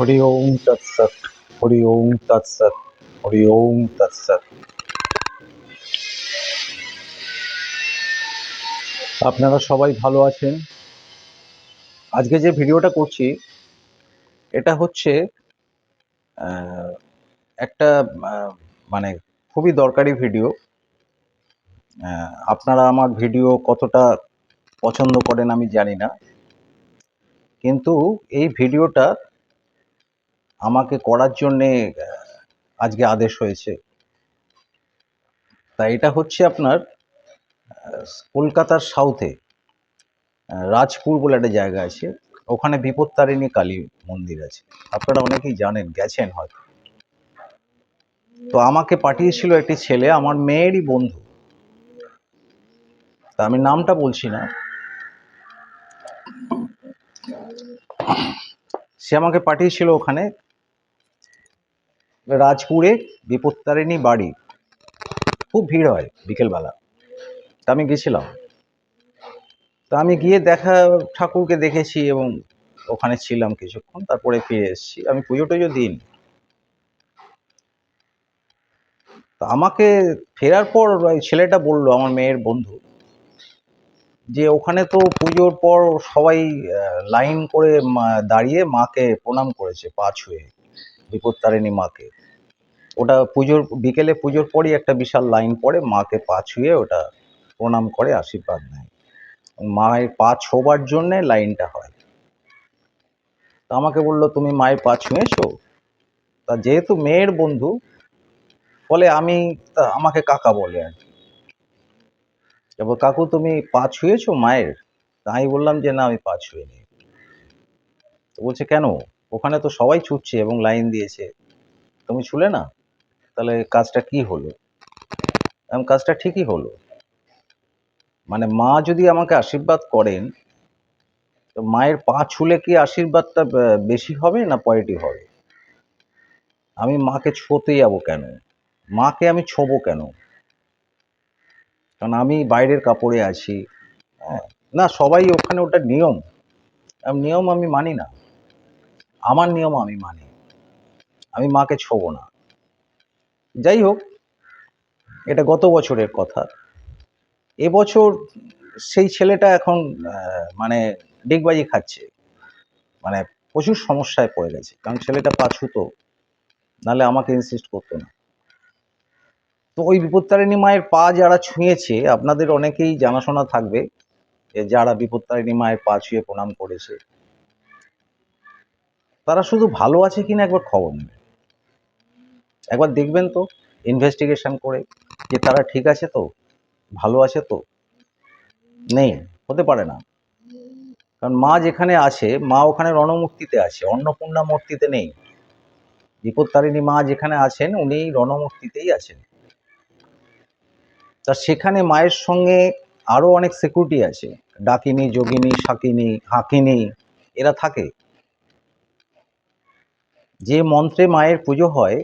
হরি ওম তৎসৎ হরি ওম তৎসৎ হরি ওম তৎসৎ আপনারা সবাই ভালো আছেন? আজকে যে ভিডিওটা করছি, এটা হচ্ছে একটা মানে খুবই দরকারি ভিডিও। আপনারা আমার ভিডিও কতটা পছন্দ করেন আমি জানি না। কিন্তু এই ভিডিওটা আমাকে করার জন্যে আজকে আদেশ হয়েছে। তা এটা হচ্ছে আপনার কলকাতার সাউথে রাজপুর বলে একটা জায়গা আছে। ওখানে বিপত্তারিণী কালী মন্দির আছে। আপনারা অনেকেই জানেন, গেছেন হয়তো। তো আমাকে পাঠিয়েছিল একটি ছেলে, আমার মেয়েরই বন্ধু। তা আমি নামটা বলছি না। সে আমাকে পাঠিয়েছিল ওখানে। রাজপুরে বিপত্তারিণী বাড়ি। খুব ভিড় হয় বিকেলবেলা। তা আমি গেছিলাম। তা আমি গিয়ে দেখা, ঠাকুরকে দেখেছি এবং ওখানে ছিলাম কিছুক্ষণ, তারপরে ফিরে এসেছি। আমি পুজো টুজো দিন তা আমাকে ফেরার পর ওই ছেলেটা বলল, আমার মেয়ের বন্ধু, যে ওখানে তো পুজোর পর সবাই লাইন করে দাঁড়িয়ে মাকে প্রণাম করেছে পা ছুঁয়ে। বিপত্তারিণী মাকে। ওটা পুজোর, বিকেলে পুজোর পরই একটা বিশাল লাইন পড়ে, মাকে পা ছুঁয়ে ওটা প্রণাম করে, আশীর্বাদ নেয়। মায়ের পা ছোবার জন্যে লাইনটা হয়। তা আমাকে বলল, তুমি মায়ের পা ছুঁয়েছো? তা যেহেতু মেয়ের বন্ধু, ফলে আমি, তা আমাকে কাকা বলে আর কি। এবার কাকু, তুমি পা ছুঁয়েছো মায়ের? তা আমি বললাম যে, না, আমি পা ছুঁয়ে নি। তো বলছে, কেন? ওখানে তো সবাই ছুটছে এবং লাইন দিয়েছে। তুমি ছুলে না? তাহলে কাজটা কি হলো? এবং কাজটা ঠিকই হলো। মানে মা যদি আমাকে আশীর্বাদ করেন, তো মায়ের পা ছুলে কি আশীর্বাদটা বেশি হবে না পজিটিভ হবে? আমি মাকে ছোতে যাব কেন? মাকে আমি ছোবো কেন? কারণ আমি বাইরের কাপড়ে আছি। হ্যাঁ না, সবাই ওখানে ওটা নিয়ম। নিয়ম আমি মানি না। আমার নিয়ম আমি মানি। আমি মাকে ছোবো না। যাই হোক এটা গত বছরের কথা। এবছর সেই ছেলেটা এখন মানে ডিগবাজি খাচ্ছে। মানে প্রচুর সমস্যায় পড়ে গেছে। কারণ ছেলেটা পাছুতো, নাহলে আমাকে ইনসিস্ট করতো না। তো ওই বিপত্তারিণী মায়ের পা যারা ছুঁয়েছে, আপনাদের অনেকেই জানাশোনা থাকবে যে যারা বিপত্তারিণী মায়ের পা ছুঁয়ে প্রণাম করেছে। তারা শুধু ভালো আছে কিনা একবার খবর নেবে। একবার দেখবেন তো ইনভেস্টিগেশন করে যে তারা ঠিক আছে তো, ভালো আছে তো? নেই, হতে পারে না। কারণ মা যেখানে আছে, মা ওখানে রণমূর্তিতে আছে, অন্নপূর্ণা মূর্তিতে নেই। বিপত্তারিণী মা যেখানে আছেন, উনি রণমূর্তিতেই আছেন। তা সেখানে মায়ের সঙ্গে আরও অনেক সিকিউরিটি আছে। ডাকিনী, যোগিনী শাকিনী হাকিনী, এরা থাকে। যে মন্ত্রে মায়ের পুজো হয়,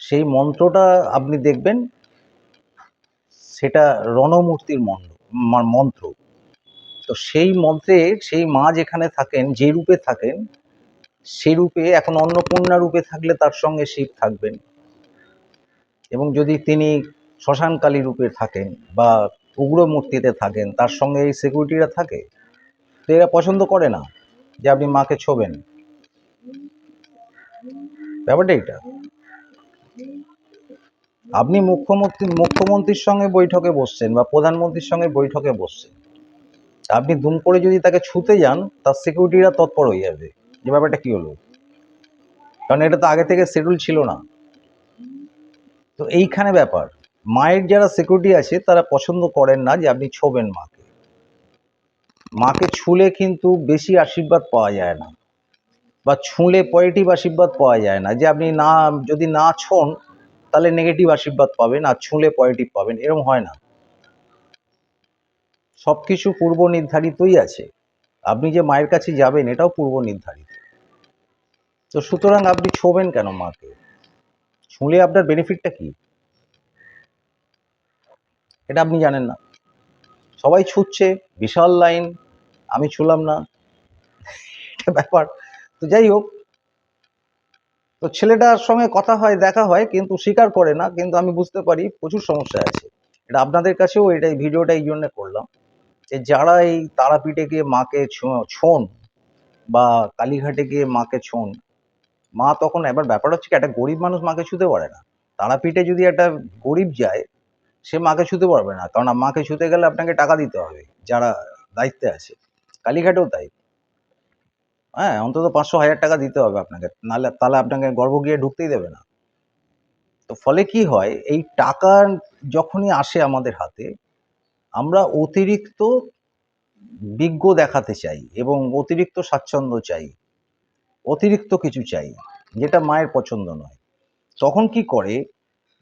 সেই মন্ত্রটা আপনি দেখবেন, সেটা রণমূর্তির মন্ত্র মন্ত্র। তো সেই মন্ত্রে সেই মা যেখানে থাকেন, যে রূপে থাকেন সেই রূপে এখন অন্নপূর্ণা রূপে থাকলে তার সঙ্গে শিব থাকবেন। এবং যদি তিনি শ্মশানকালী রূপে থাকেন বা উগ্র মূর্তিতে থাকেন, তার সঙ্গে এই সিকিউরিটিরা থাকে, তো এরা পছন্দ করে না যে আপনি মাকে ছোবেন। ব্যাপারটা এটা আপনি মুখ্যমন্ত্রী, মুখ্যমন্ত্রীর সঙ্গে বৈঠকে বসছেন বা প্রধানমন্ত্রীর সঙ্গে বৈঠকে বসছেন, আপনি দুম করে যদি তাকে ছুতে যান, তার সিকিউরিটিরা তৎপর হয়ে যাবে। যে ব্যাপারটা কি হলো? কারণ এটা তো আগে থেকে শিডিউল ছিল না। তো এইখানে ব্যাপার, মায়ের যারা সিকিউরিটি আছে, তারা পছন্দ করেন না যে আপনি ছোবেন মাকে। মাকে ছুলে কিন্তু বেশি আশীর্বাদ পাওয়া যায় না। বা ছুঁলে পজিটিভ আশীর্বাদ পাওয়া যায় না। যে আপনি না, যদি না ছোন, তাহলে নেগেটিভ আশীর্বাদ পাবেন আর ছুঁলে পজিটিভ পাবেন এরকম হয় না। সব কিছু পূর্ব নির্ধারিতই আছে। আপনি যে মায়ের কাছে যাবেন, এটাও পূর্ব নির্ধারিত। তো সুতরাং আপনি ছোবেন কেন মাকে? ছুঁলে আপনার বেনিফিটটা কি? এটা আপনি জানেন না। সবাই ছুটছে বিশাল লাইন আমি ছুলাম না। এটা ব্যাপার। তো যাই হোক, তো ছেলেটার সঙ্গে কথা হয়, দেখা হয়, কিন্তু স্বীকার করে না, কিন্তু আমি বুঝতে পারি প্রচুর সমস্যা আছে। এটা আপনাদের কাছেও এটাই ভিডিওটা এই জন্য করলাম যে যারা এই তারাপীঠে গিয়ে মাকে ছোন বা কালীঘাটে গিয়ে মাকে ছোন, মা তখন এবার ব্যাপার হচ্ছে কি, একটা গরিব মানুষ মাকে ছুতে পারে না। তারাপীঠে যদি একটা গরিব যায়, সে মাকে ছুতে পারবে না। কারণ মাকে ছুতে গেলে আপনাকে টাকা দিতে হবে, যারা দায়িত্বে আছে। কালীঘাটেও তাই। হ্যাঁ অন্তত পাঁচশো হাজার টাকা দিতে হবে আপনাকে। নাহলে, তাহলে আপনাকে গর্ভ গিয়ে ঢুকতেই দেবে না। তো ফলে কি হয়, এই টাকা যখনই আসে আমাদের হাতে, আমরা অতিরিক্ত বিজ্ঞ দেখাতে চাই এবং অতিরিক্ত স্বাচ্ছন্দ্য চাই, অতিরিক্ত কিছু চাই, যেটা মায়ের পছন্দ নয়। তখন কি করে,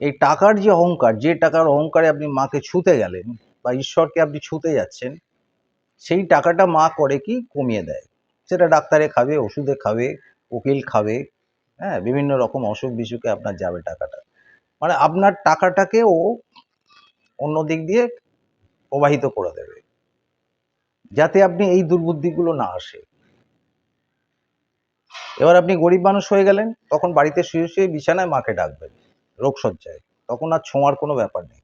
এই টাকার যে অহংকার, যে টাকার অহংকারে আপনি মাকে ছুতে গেলেন বা ঈশ্বরকে আপনি ছুতে যাচ্ছেন, সেই টাকাটা মা করে কি কমিয়ে দেয়? সেটা ডাক্তারে খাবে, ওষুধে খাবে, উকিল খাবে হ্যাঁ বিভিন্ন রকম অসুখ বিসুখে আপনার যাবে টাকাটা। মানে আপনার টাকাটাকে ও অন্য দিক দিয়ে প্রবাহিত করে দেবে। যাতে আপনি এই দুর্বুদ্ধিগুলো না আসে। এবার আপনি গরিব মানুষ হয়ে গেলেন, তখন বাড়িতে শুয়ে শুয়ে বিছানায় মাকে ডাকবেন রোগসজ্জায় তখন আর ছোঁয়ার কোনো ব্যাপার নেই।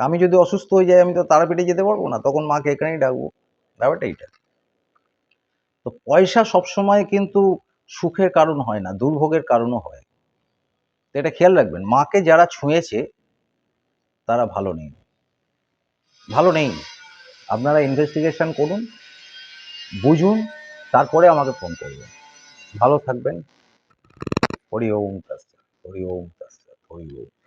আমি যদি অসুস্থ হয়ে যাই, আমি তো তারাপীঠে যেতে পারব না, তখন মাকে এখানেই ডাকবো। ব্যাপারটা এইটা। তো পয়সা সবসময় কিন্তু সুখের কারণ হয় না, দুর্ভোগের কারণও হয়। তো এটা খেয়াল রাখবেন, মাকে যারা ছুঁয়েছে, তারা ভালো নেই। ভালো নেই। আপনারা ইনভেস্টিগেশন করুন, বুঝুন, তারপরে আমাকে ফোন করবেন। ভালো থাকবেন। হরি ওম তাস্তা হরি ওম তাস্তা হরি ওম।